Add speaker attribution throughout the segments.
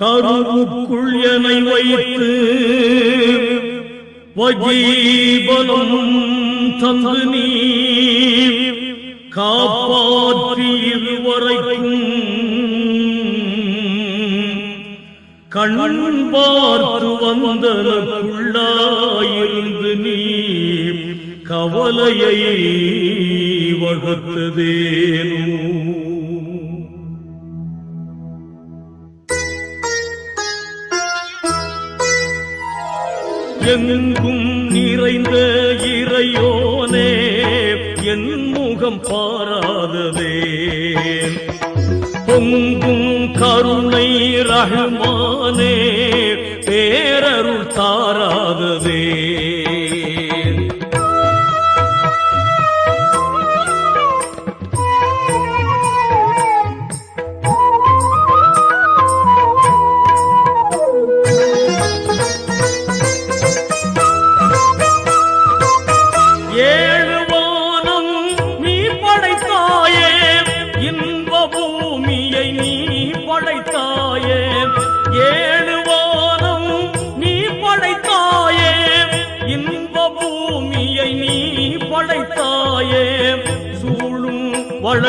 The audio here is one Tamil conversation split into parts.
Speaker 1: கருவுக்குள் என வைத்து வஜீபனம் தந்து நீ காப்பாற்றி இதுவரைக்கும் கண் பார்த்து வந்தனக்குள்ளாயிருந்து நீ கவலையை வகுத்ததேனோ. எங்கும் நிறைந்த இறையோனே என் முகம் பாராததே. பொங்கும் கருணை ரஹ்மானே பேரருள் தாராததே.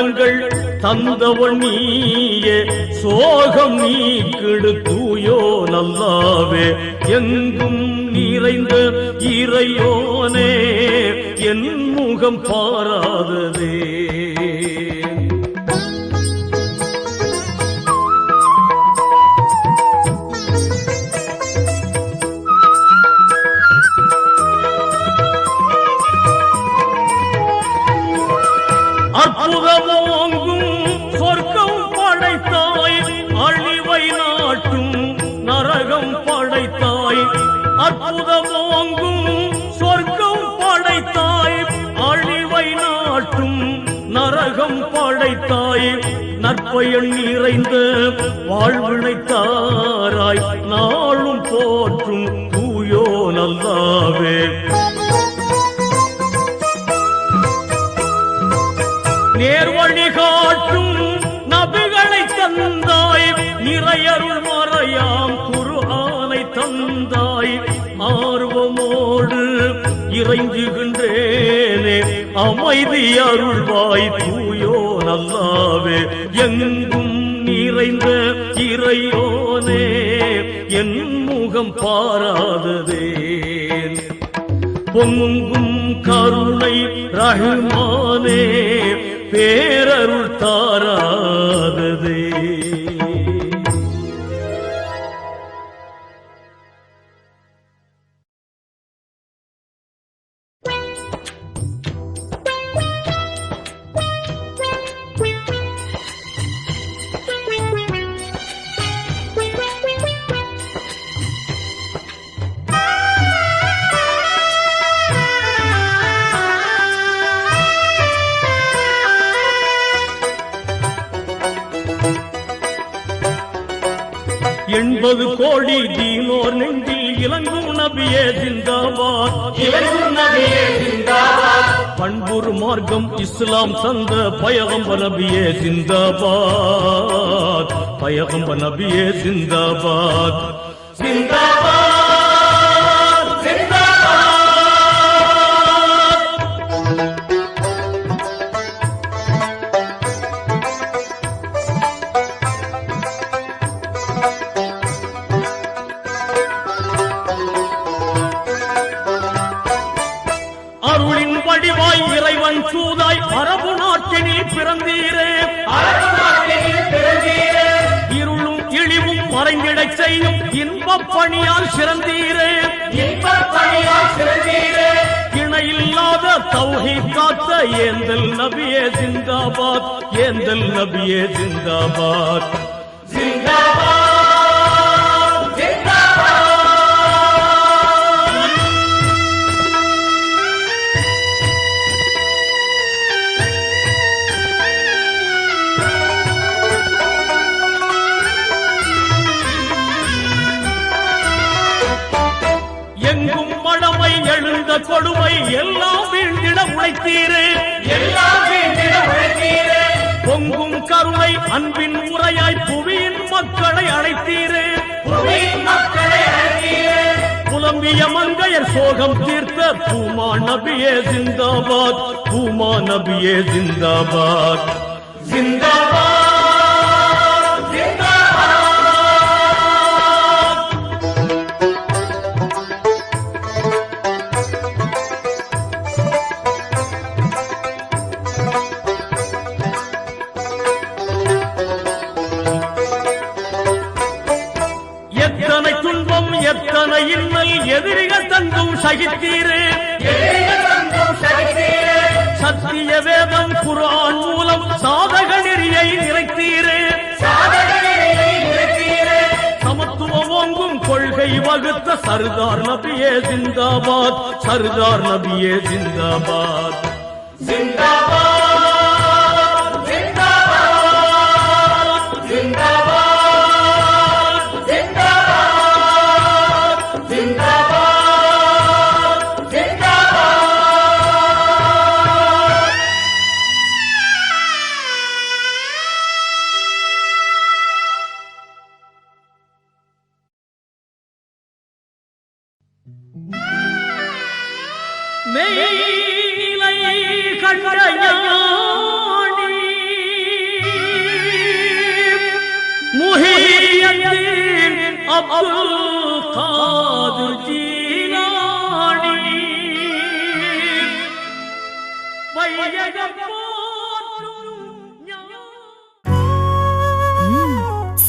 Speaker 1: வளங்கள் தந்தவன் நீயே சோகம் நீ கெடுத்தூயோ நல்லாவே. எங்கும் நிறைந்த இறையோனே என் முகம் பாராததே. நாளும் போற்றும் தூயோ நல்லாவே. நேர்வழி காட்டும் நபிகளை தந்தாய் நிறையருள் மறையாம் குர்ஆனை தந்தாய். ஆர்வமோடு இறைஞ்சுகின்றேனே அமைதி அருள்வாய் தூயோ நல்லாவே. எங்கும் நிறைந்த இறையோனே என் முகம் பாராததேன் பொங்கும் கருணை ரஹ்மானே பேரருள் தாராததே எண்பது கோடி தீனோர் நெஞ்சில் இலங்கும் நபியே ஜிந்தாபாத். பண்புரு மார்க்கம் இஸ்லாம் தந்த பயகம்ப நபியே ஜிந்தாபாத். பயகம்ப நபியே ஜிந்தாபாத். ஜிந்தாபாத். பிறந்தீரே இருளும் இழிவும் மறைந்திடச் செய்யும் இன்பப் பணியால் சிறந்தீரே. இணையில்லாத தௌஹி காத்த ஏந்தல் நபியே ஜிந்தாபாத் ஏந்தல் நபியே ஜிந்தாபாத் ஜிந்தாபாத். அன்பின் முறையாய் புவியின் மக்களை அழைத்தீரே. புலம்பிய மங்கையர் சோகம் தீர்த்த பூமா நபியே ஜிந்தாபாத். பூமா நபியே ஜிந்தாபாத். ஜிந்தாபாத். சகித்தீரே. சத்திய வேதம் குரான் மூலம் சாதக நெறியை நிறைத்தீரே. சமத்துவம் ஓங்கும் கொள்கை வகுத்த சர்தார் நபியே ஜிந்தாபாத். சர்தார் நபியே ஜிந்தாபாத் ஜிந்தாபாத்.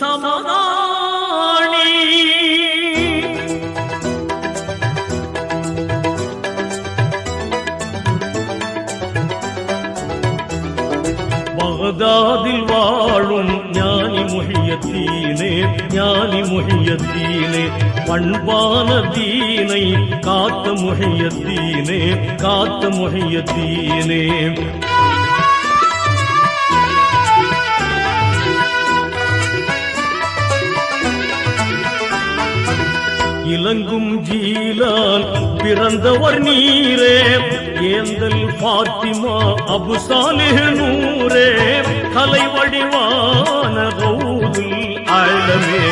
Speaker 1: சமதானி. பகதாதில் வாழும் ஞானி முகியத்தீனே ஞானி முகியத்தீனே பண்பான தீனை காத்த முஹியத்தீனே காத்த முஹியத்தீனே இலங்கும் ஜீலால் பிறந்தவர் நீரே. ஏந்தல் பாத்திமா அபுசாலே நூரே. கலை வடிவான கௌதுல் ஆலமே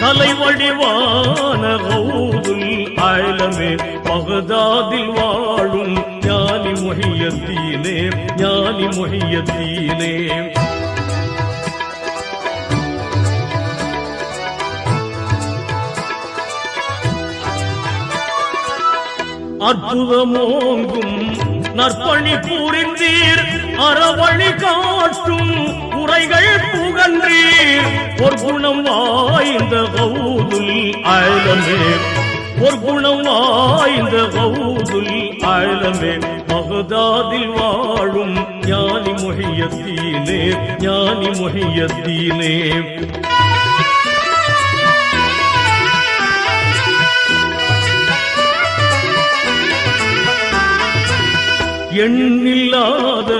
Speaker 1: கலை வடிவான கௌதுல் ஆலமே பகதாதில் வாழும் ஞானி மொழியத்தீனே ஞானி மொழியத்தீனே அற்புதமோங்கும் நற்பணி புரிந்தீர் அறவழி காட்டும் உரைகள் புகன்றீர். ஒரு குணம் வாய்ந்த கவுதுல் ஆழமே ஒரு குணம் வாய்ந்த கவுதுல் ஆழமே. பகதாதில் வாழும் ஞானி மொழியத்தீனே ஞானி மொழியத்தீனே. எண்ணில்லாத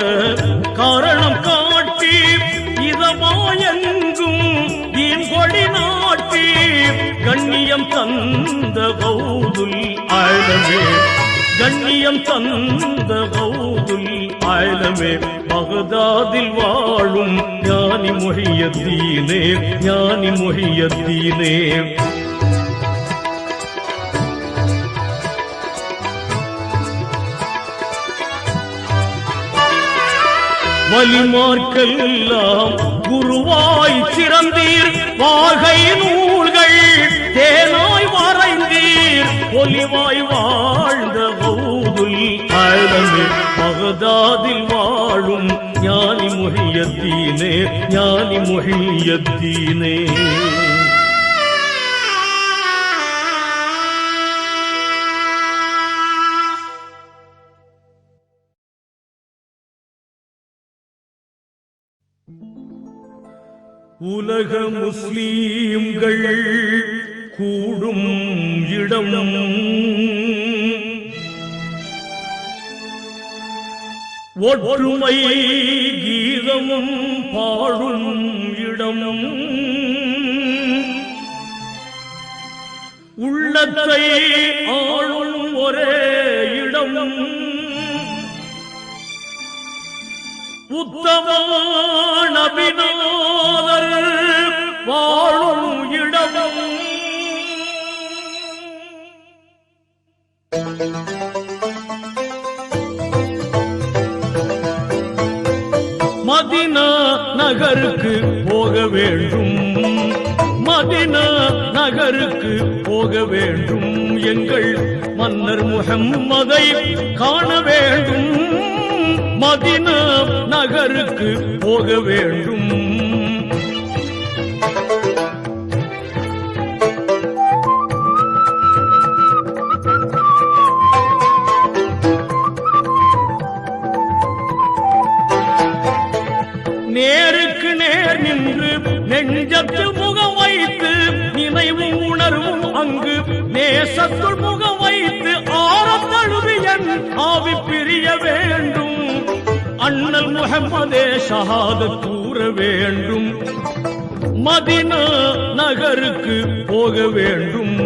Speaker 1: காரணம் காட்டி இதமாயெங்கும் ஈன் கொடி நாட்டி கண்ணியம் தந்த கௌதுல் ஆழமே. கண்ணியம் தந்த கௌதுல் ஆழமே. பகதாதில் வாழும் ஞானி மொழியத்தீனே ஞானி மொழியத்தீனே. வலிமார்க்கெல்லாம் குருவாய் சிறந்தீர். வாகை நூல்கள் தேனாய் வரைந்தீர். ஒலிவாய் வாழ்ந்த பௌதுல் ஆழமே மகதாதில் வாழும் ஞானி முகியத்தீனே ஞானி முகியத்தீனே உலக முஸ்லீம்கள் கூடும் இடம். ஒற்றுமை கீதமும் பாடும் இடம். உள்ளத்தை ஆளும் ஒரே இடம். உத்தம வாழும் இடம் மதினா நகருக்கு போக வேண்டும். மதினா நகருக்கு போக வேண்டும். எங்கள் மன்னர் முகம்மதை காண வேண்டும். மதினா நகருக்கு போக வேண்டும். அண்ணல் முகம்மதே கூற வேண்டும். மதினா நகருக்கு போக வேண்டும்.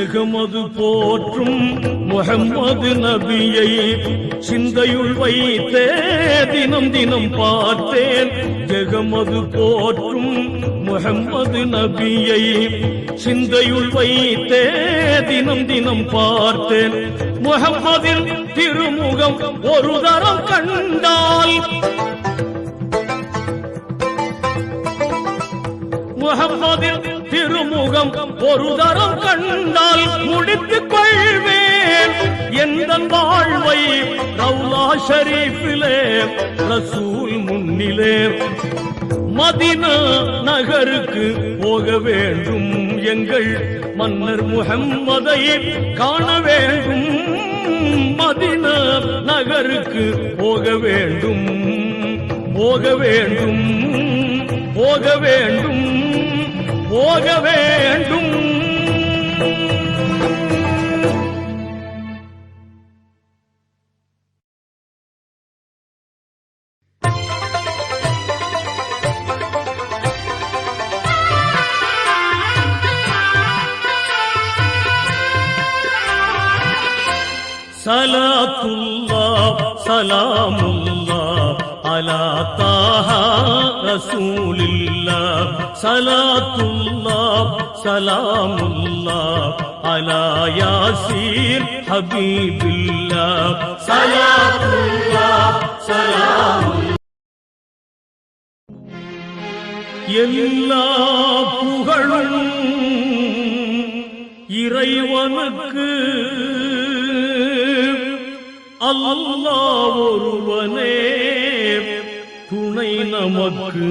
Speaker 1: எகமது போற்றும் முகம்மது நபியை சிந்தையுள் வைத்தே தினம் தினம் பார்த்தேன். ஜெகமது போற்றும் முகம்மது நபியை சிந்தையுள் வைத்தே தினம் தினம் பார்த்தேன். முகம்மதின் திருமுகம் ஒரு தரம் கண்டால் முகம்மதின் திருமுகம் ஒரு தரம் கண்டால் முடித்துக் கொள்வேன். எந்த வாழ்வை ரவுலா ஷரீஃபிலே ரசூல் முன்னிலே மதினா நகருக்கு போக வேண்டும் எங்கள் மன்னர் முகம்மதை காண வேண்டும். மதினா நகருக்கு போக வேண்டும். போக வேண்டும். போக வேண்டும். போக வேண்டும். சலாத்துல்லாஹ் சலாமுல்லாஹ் அலா யாசீன் ஹபீபில்லாஹ். சலாத்துல்லாஹ் சலாமுல்லாஹ். எல்லா புகழும் இறைவனுக்கு. அல்லாஹ் ஒருவனே துணை நமக்கு.